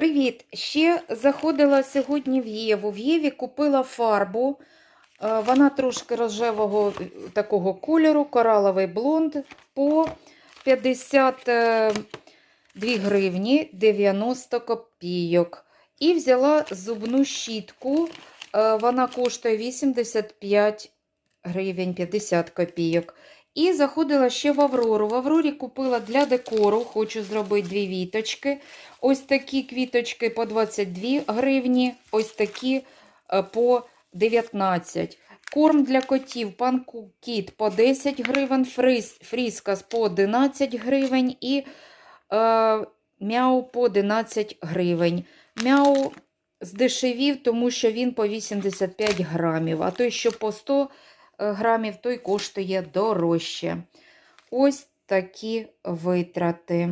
Привіт! Ще заходила сьогодні в Єву. В Єві купила фарбу. Е, Вона трошки рожевого е, такого кольору, кораловий блонд по 52 гривні 90 копійок. І взяла зубну щітку. Е, Вона коштує 85 гривень 50 копійок. І заходила ще в Аврору. В Аврорі купила для декору, хочу зробити дві віточки. Ось такі квіточки по 22 гривні, ось такі е, по 19. Корм для котів пан кіт по 10 гривень, фріз, фріскас по 11 гривень і е, мяу по 11 гривень. Мяу здешевів, тому що він по 85 грамів, а той, що по 100 грамів, той коштує дорожче. Ось такі витрати.